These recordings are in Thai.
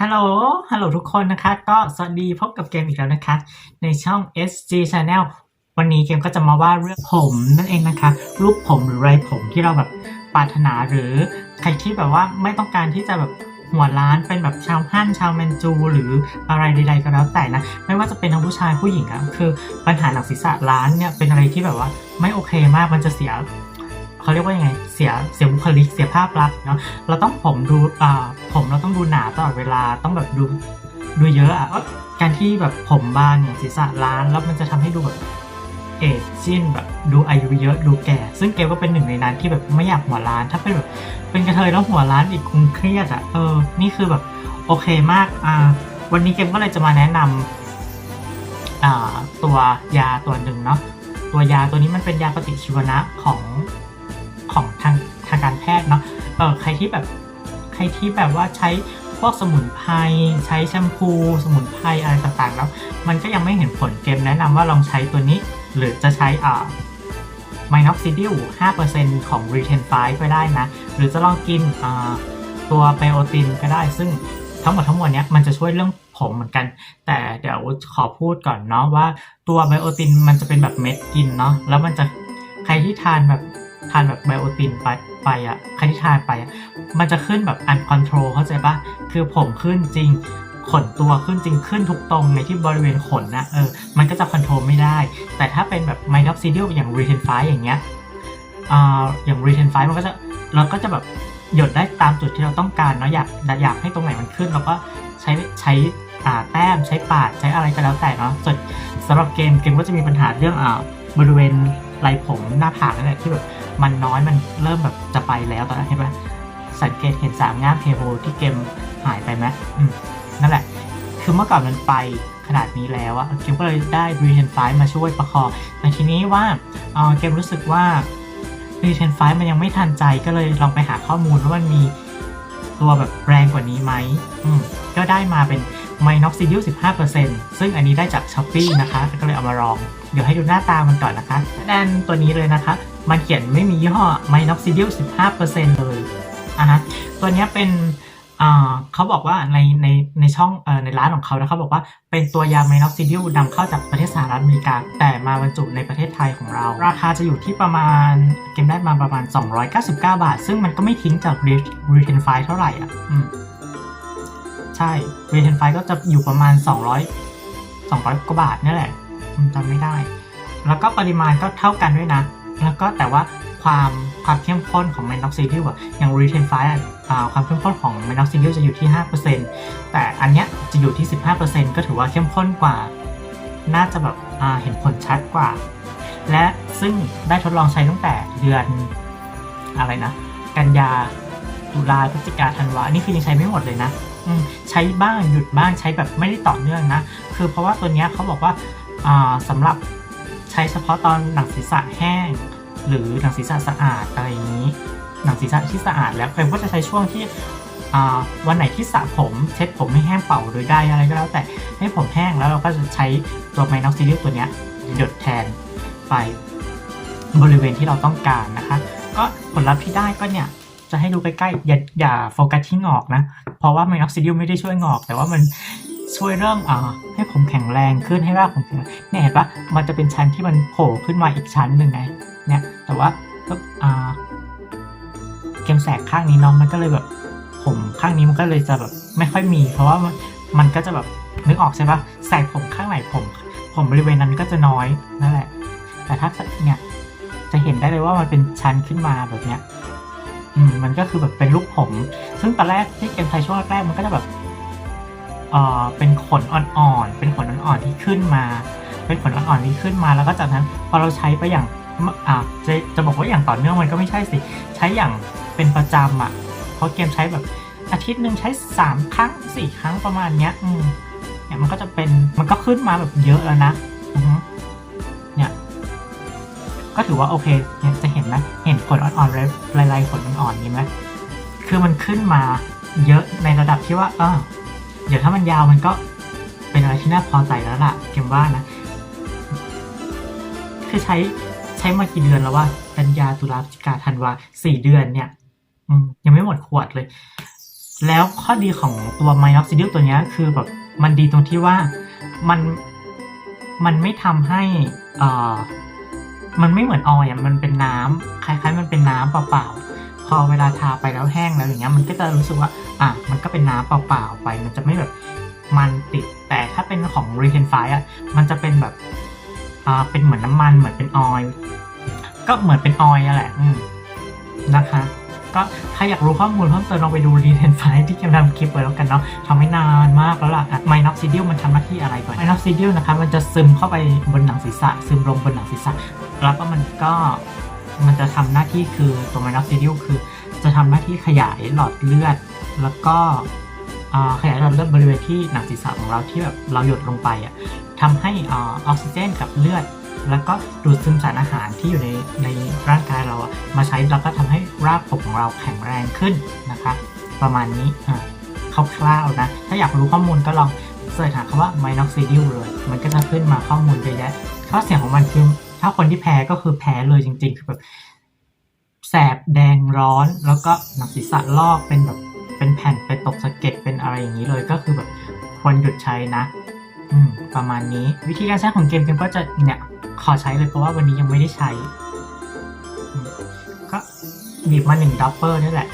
ฮัลโหล ฮัลโหลทุกคนนะคะ ก็สวัสดีพบกับเกมอีกแล้วนะคะ ในช่อง SG Channel วันนี้เกมก็จะมาว่าเรื่องผมนั่นเองนะคะ รูปผมหรือไรผมที่เราแบบปรารถนาหรือใครที่แบบว่าไม่ต้องการที่จะแบบหัวล้านเป็นแบบชาวฮั่นชาวแมนจู หรืออะไรใดๆก็แล้วแต่นะ ไม่ว่าจะเป็นทั้งผู้ชายผู้หญิงอะคือปัญหาหนังศีรษะล้านเนี่ยเป็นอะไรที่แบบว่าไม่โอเคมากมันจะเสียเขาเรียกว่ายังไงเสียเสียบุคลิกเสียภาพลักษณ์เนาะเราต้องผมดูอ่า ผมเราต้องดูหนาตลอดเวลาต้องแบบดูดูเยอะอะการที่แบบผมบานอย่างศีรษะล้านแล้วมันจะทำให้ดูแบบเอจจิ้นแบบดูอายุเยอะดูแก่ ซึ่งเกลก็เป็นหนึ่งในนั้นที่แบบไม่อยากหัวล้าน ถ้าเป็นแบบเป็นกระเทยแล้วหัวล้านอีกคงเครียดอะเออ นี่คือแบบโอเคมากอ่าวันนี้เกมก็เลยจะมาแนะนำอ่าตัวยาตัวหนึ่งเนาะตัวยาตัวนี้มันเป็นยาปฏิชีวนะของของทางทางการแพทย์เนาะเออใครที่แบบ ใครที่แบบว่าใช้พวกสมุนไพรใช้แชมพู สมุนไพรอะไรต่างๆแล้ว มันก็ยังไม่เห็นผลเกมแนะนำว่าลองใช้ตัวนี้ หรือจะใช้อ่าไมน็อกซิดิล5%ของ r e t e n 5ก็ได้นะ หรือจะลองกินตัวไบโอตินก็ได้ ซึ่งทั้งหมดทั้งมวลเนี้ยมันจะช่วยเรื่องผมเหมือนกัน แต่เดี๋ยวขอพูดก่อนเนาะว่าตัวไบโอตินมันจะเป็นแบบเม็ดกินเนาะ แล้วมันจะใครที่ทานแบบทานแบบไบโอตินไป ไปอะใครที่ทานไปอะมันจะขึ้นแบบอันคอนโทรลเข้าใจปะคือผมขึ้นจริงขนตัวขึ้นจริงขึ้นทุกตรงในที่บริเวณขนนะเออมันก็จะคอนโทรลไม่ได้ แต่ถ้าเป็นแบบไม n อ p ซิเดียอย่าง r e t e n 5อย่างเงี้ยอ่าอย่าง r e t e n 5มันก็จะเราก็จะแบบหยดได้ตามจุดที่เราต้องการเนาะอยากอยากให้ตรงไหนมันขึ้นเราก็ใช้ใช้อ่าแต้มใช้ปาดใช้อะไรก็แล้วแต่เนาะส่วนสำหรับเกมเกมก็จะมีปัญหาเรื่องอ่าบริเวณไหล่ผมหน้าผากนั่นแหละที่แบบ มันน้อยมันเริ่มแบบจะไปแล้วตอนนั้นเห็นปะสังเกตเห็นสามง่ามเพโฮที่เกมหายไปไหมมนั่นแหละ คือเมื่อก่อนมันไปขนาดนี้แล้วอะเกมก็เลยได้รีเทนไฟมาช่วยประคองแต่ทีนี้ว่าเออเกมรู้สึกว่ารีเทนไฟมันยังไม่ทันใจก็เลยลองไปหาข้อมูลว่ามันมีตัวแบบแรงกว่านี้ไหมมก็ได้มาเป็นไมน็อกซิดิล15%ซึ่งอันนี้ได้จาก s h อ p e e นะคะ ก็เลยเอามาลอง เดี๋ยวให้ดูหน้าตามันก่อนนะคะด้านตัวนี้เลยนะคะ มันเขียนไม่มียี่ห้อไมน็อกซิดิล15%เลยอะฮะตัวนี้เป็นเขาบอกว่าในในในช่องอในร้านของเขานะเขาบอกว่าเป็นตัวยาไมน็อกซิดิลนำเข้าจากประเทศสหรัฐอเมริกา แต่มาบรรจุในประเทศไทยของเรา ราคาจะอยู่ที่ประมาณเกมได้มาประมาณ 299 บาท ซึ่งมันก็ไม่ทิ้งจากรีเทนไฟเท่าไหร่อะใช่รีเทนไฟก็จะอยู่ประมาณ 200 200 กว่าบาทนี่แหละจำไม่ได้ แล้วก็ปริมาณก็เท่ากันด้วยนะ แล้วก็แต่ว่าความความเข้มข้นของแมนน็อกซิดิลอะอย่างรีเทนไฟความเข้มข้นของแมนน็อกซิดิลจะอยู่ที่ 5%แต่อันเนี้ยจะอยู่ที่ 15%ก็ถือว่าเข้มข้นกว่า น่าจะแบบเห็นผลชัดกว่า และซึ่งได้ทดลองใช้ตั้งแต่เดือนอะไรนะ กันยาตุลาพฤศจิกาธันวานี่คือยังใช้ไม่หมดเลยนะอืใช้บ้างหยุดบ้างใช้แบบไม่ได้ต่อเนื่องนะ คือเพราะว่าตัวเนี้ยเขาบอกว่าอ่าสำหรับ ใช้เฉพาะตอนหนังศีรษะแห้ง หรือหนังศีรษะสะอาดอะไรอย่างนี้ หนังศีรษะที่สะอาดแล้วเฟรมก็จะใช้ช่วงที่วันไหนที่สระผมเช็ดผมให้แห้งเป่าโดยได้อะไรก็แล้วแต่ให้ผมแห้งแล้วเราก็จะใช้ตัวไมน็อกซิลิลตัวนี้หยดแทนไปบริเวณที่เราต้องการนะคะ ก็ผลลัพธ์ที่ได้ก็เนี่ยจะให้ดูใกล้ๆอย่าอย่าโฟกัสที่งอกนะ เพราะว่าไมน็อกซิลิลไม่ได้ช่วยงอก แต่ว่ามัน ช่วยเรื่องอ่าให้ผมแข็งแรงขึ้นให้รากผมแข็งเนี่ยเห็นปะมันจะเป็นชั้นที่มันโผล่ขึ้นมาอีกชั้นหนึ่งไงเนี่ยแต่ว่าก็อ่าเกมแสกข้างนี้เน้องมันก็เลยแบบ ผมข้างนี้มันก็เลยจะแบบไม่ค่อยมี เพราะว่ามันมันก็จะแบบนึกออกใช่ปะแสกผมข้างไหนผม ผมบริเวณนั้นก็จะน้อยนั่นแหละ แต่ถ้าเนี่ยจะเห็นได้เลยว่ามันเป็นชั้นขึ้นมาแบบเนี้ยอืมมันก็คือแบบเป็นลูกผม ซึ่งตอนแรกที่เกมไทยช่วงแรกมันก็จะแบบ เอ่อเป็นขนอ่อนๆ เป็นขนอ่อนๆที่ขึ้นมา เป็นขนอ่อนๆที่ขึ้นมา แล้วก็จากนั้นพอเราใช้ไปอย่างอ่าจะจะบอกว่าอย่างต่อเนื่องมันก็ไม่ใช่สิ ใช้อย่างเป็นประจำอะ เพราะเกมใช้แบบอาทิตย์หนึ่งใช้สามครั้งสี่ครั้งประมาณเนี้ยอืมเนี่ยมันก็จะเป็น มันก็ขึ้นมาแบบเยอะแล้วนะอืเนี่ย ก็ถือว่าโอเคเนี่ยจะเห็นไหมเห็นขนอ่อนๆลายๆขนอ่อนๆนี้ไหมคือมันขึ้นมาเยอะในระดับที่ว่า เออ เดี๋ยวถ้ามันยาวมันก็เป็นอะไรที่น่าพอใจแล้วล่ะเกมว่านะ คือใช้ใช้มากี่เดือนแล้วว่ากันยาตุลาพฤศจิกาธันวาสี่เดือนเนี่ยยังไม่หมดขวดเลย แล้วข้อดีของตัว minoxidil ตัวเนี้ยคือแบบมันดีตรงที่ว่ามันมันไม่ทำให้อ่อมันไม่เหมือนออยอะมันเป็นน้ำคล้ายๆ มันเป็นน้ำเปล่าๆ พอเวลาทาไปแล้วแห้งแล้วอย่างเงี้ยมันก็จะรู้สึกว่าอะมันก็เป็นน้ำเปล่าๆไป มันจะไม่แบบมันติดแต่ถ้าเป็นของ r e t e n f i อะมันจะเป็นแบบอ่าเป็นเหมือนน้ำมันเหมือนเป็นออยก็เหมือนเป็นออยล์อะแหละอืมนะคะก็ใครอยากรู้ข้อมูลเพิ่มเติมลองไปดูรีเทนไฟที่เกมทำคลิปไว้แล้วกันเนาะทำไม่นานมากแล้วล่ะไมน็อกซิดิลมันทำหน้าที่อะไรก่อนไมน็อกซิดิลนะคะมันจะซึมเข้าไปบนหนังศีรษะ ซึมลงบนหนังศีรษะ แล้วก็มันก็ มันจะทำหน้าที่คือตัวไมน็อกซิดิลคือ จะทำหน้าที่ขยายหลอดเลือด แล้วก็ขยายหลอดเลือดบริเวณที่หนังศีรษะของเราที่แบบเราหยดลงไปอะทำให้ออกซิเจนกับเลือด แล้วก็ดูดซึมสารอาหารที่อยู่ในในร่างกายเราอะมาใช้แล้วก็ทำให้รากผมของเราแข็งแรงขึ้นนะคะ ประมาณนี้อะคร่าวๆนะ ถ้าอยากรู้ข้อมูลก็ลองเสิร์ชหาคำว่า minoxidil เลย มันก็จะขึ้นมาข้อมูลเยอะแยะข้อเสียของมันคือ ถ้าคนที่แพ้ก็คือแพ้เลยจริง ๆ คือแบบแสบแดงร้อน แล้วก็หนังศีรษะลอกเป็นแบบเป็นแผ่นเป็นตกสะเก็ดเป็นอะไรอย่างนี้เลยก็คือแบบควรหยุดใช้นะ อืม ประมาณนี้ วิธีการใช้ของเกมเกมก็จะเนี่ยขอใช้เลยเพราะว่าวันนี้ยังไม่ได้ใช้ ก็บีบมาหนึ่งดับเบิลนี่แหละ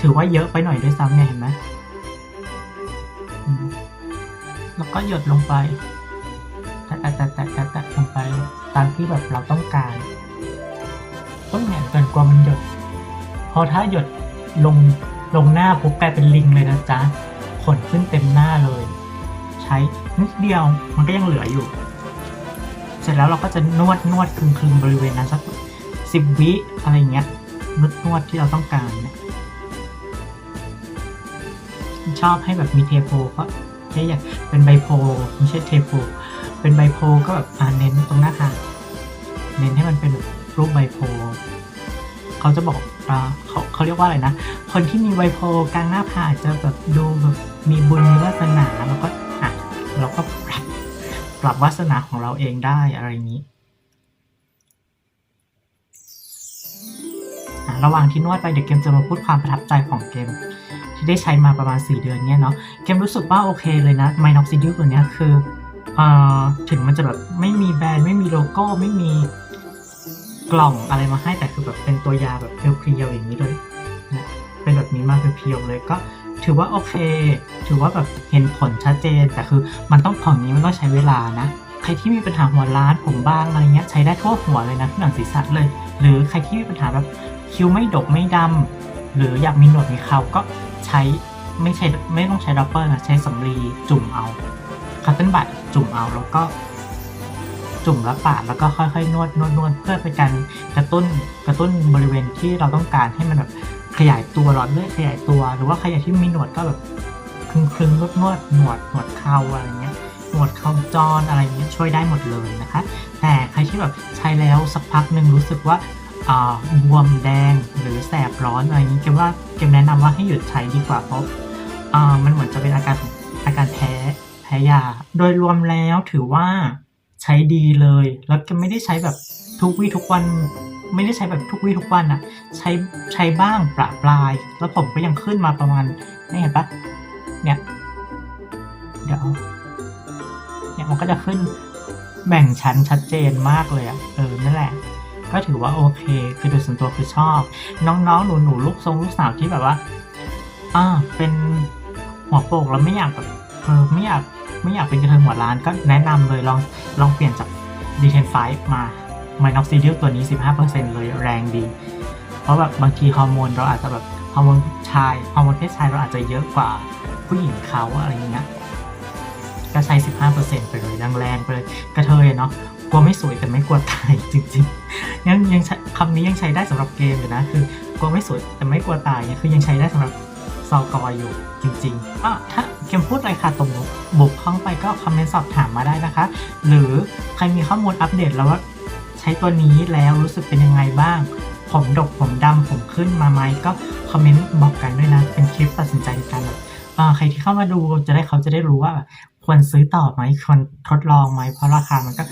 ถือว่าเยอะไปหน่อยด้วยซ้ำเนี่ยเห็นไหมแล้วก็หยดลงไป แตะแตะแตะแตะแตะลงไปตามที่แบบเราต้องการ ต้องแหนกันกว่ามันหยด พอถ้าหยดลงลงหน้าปุ๊บกลายเป็นลิงเลยนะจ๊ะขนขึ้นเต็มหน้าเลย ใช้นิดเดียวมันก็ยังเหลืออยู่ เสร็จแล้วเราก็จะนวดนวดคลึงคลึงบริเวณนั้นสักสิบวิอะไรเงี้ยนวดนวดที่เราต้องการชอบให้แบบมีเทโพก็แค่อยากเป็นไบโพไม่ใช่เทโพ เป็นไบโพก็แบบอ่าเน้นตรงหน้าค่ะเน้นให้มันเป็นแบบรูปไบโพเขาจะบอกอ่าเขาเขาเรียกว่าอะไรนะ คนที่มีไบโพกลางหน้าผากจะแบบดูแบบมีบุญมีวาสนาแล้วก็อะเราก็ปรับปรับวาสนาของเราเองได้อะไรนี้ระหว่างที่นวดไปเดี๋ยวเกมจะมาพูดความประทับใจของเกม ที่ได้ใช้มาประมาณ 4 เดือนเนี่ยเนาะเกมรู้สึกว่าโอเคเลยนะ m i n o x i d i l ตัวเนี้ยคือ ถึงมันจะแบบไม่มีแบรนด์ไม่มีโลโก้ไม่มีกล่องอะไรมาให้แต่คือแบบเป็นตัวยาแบบเพียวๆอย่างนี้เลยนะเป็นแบบนี้มาเพียวๆเลยก็ถือว่าโอเค ถือว่าแบบเห็นผลชัดเจน แต่คือมันต้องของนี้มันต้องใช้เวลานะ ใครที่มีปัญหาหัวล้านผมบางอะไรเงี้ยใช้ได้ทั่วหัวเลยนะที่หนังศีรษะเลย หรือใครที่มีปัญหาแบบคิ้วไม่ดกไม่ดำหรืออยากมีหนวดมีเขาก็ใช้ไม่ใช่ไม่ต้องใช้ดับเบิลนะใช้สำลีจุ่มเอา คัตเติ้ลบัตจุ่มเอาแล้วก็จุ่มแล้วปาดแล้วก็ค่อยๆนวดนวดนวดเพื่อเป็นการกระตุ้นกระตุ้นบริเวณที่เราต้องการให้มันแบบขยายตัวหลอดเลือดขยายตัว หรือว่าใครอยากที่มีหนวดก็แบบคลึงคลึงนวดนวดหนวดหนวดเข่าอะไรเงี้ยหนวดเข่าจรอะไรเงี้ยช่วยได้หมดเลยนะคะ แต่ใครที่แบบใช้แล้วสักพักหนึ่งรู้สึกว่าอ่าบวมแดงหรือแสบร้อนอะไรอย่างนี้เกมว่าเกมแนะนำว่าให้หยุดใช้ดีกว่าเพราะอ่ามันเหมือนจะเป็นอาการอาการแพ้ พ้ยา โดยรวมแล้วถือว่าใช้ดีเลย แล้วก็ไม่ได้ใช้แบบทุกวี่ทุกวัน ไม่ได้ใช้แบบทุกวี่ทุกวันอะใช้ใช้บ้างประปราย แล้วผมก็ยังขึ้นมาประมาณนี่เห็นปะเนี่ย เดี๋ยว เนี่ยมันก็จะขึ้นแบ่งชั้นชัดเจนมากเลยอะเออ นั่นแหละ ก็ถือว่าโอเค คือโดยส่วนตัวคือชอบ น้องๆ หนูๆลูกทรงลูกสาวที่แบบว่า อ่า เป็นหัวโปกแล้วไม่อยากแบบเออไม่อยาก ไม่อยากเป็นกระเทยหัวล้านก็แนะนำเลยลองลองเปลี่ยนจาก d 1 0 5 มา m i n o x i d i l ตัวนี้ 15%เลยแรงดี เพราะแบบบางทีฮอร์โมนเราอาจจะแบบฮอร์โมนชายฮอร์โมนเพศชายเราอาจจะเยอะกว่าผู้หญิงเขาอะไรอย่างเงี้ยก็ใช้ 15%ไปเลยแรงๆไปเลยกระเทยเนาะกลัวไม่สวยแต่ไม่กลัวตายจริงๆยังยังใช้คำนี้ยังใช้ได้สำหรับเกมอยู่นะคือกลัวไม่สวยแต่ไม่กลัวตายเนี่ยคือยังใช้ได้สำหรับ ซอกออยู่จริงๆอะถ้าเกมพูดอะไรค่ะตรงบุกเข้าไปก็คอมเมนต์สอบถามมาได้นะคะ หรือใครมีข้อมูลอัปเดตแล้วว่าใช้ตัวนี้แล้วรู้สึกเป็นยังไงบ้าง ผมดกผมดำผมขึ้นมาไหมก็คอมเมนต์บอกกันด้วยนะ เป็นคลิปตัดสินใจในการแบบอ่าใครที่เข้ามาดูจะได้เขาจะได้รู้ว่า ควรซื้อต่อไหมควรทดลองไหมเพราะราคามันก็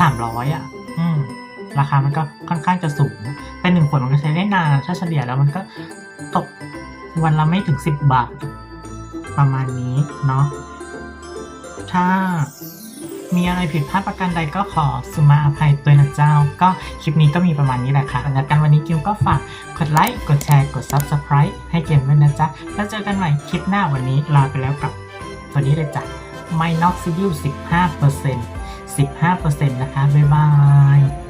สามร้อยอะ อืมราคามันก็ค่อนข้างจะสูงแต่หนึ่งขวดมันก็ใช้ได้นาน ถ้าเฉลี่ยแล้วมันก็ตก วันละไม่ถึง 10 บาท ประมาณนี้เนาะถ้ามีอะไรผิดพลาดประการใดก็ขอสุมาอภัยตัวนะเจ้า ก็คลิปนี้ก็มีประมาณนี้แหละค่ะสำหรับการวันนี้กิมก็ฝากกดไลค์ กดแชร์ กด Subscribe ให้เกมด้วยนะจ๊ะ แล้วเจอกันใหม่คลิปหน้าวันนี้ลาไปแล้วกับ ตัวนี้เลยจ้ะ m i n o x i d i l 15% 15%นะคะ บ๊ายบาย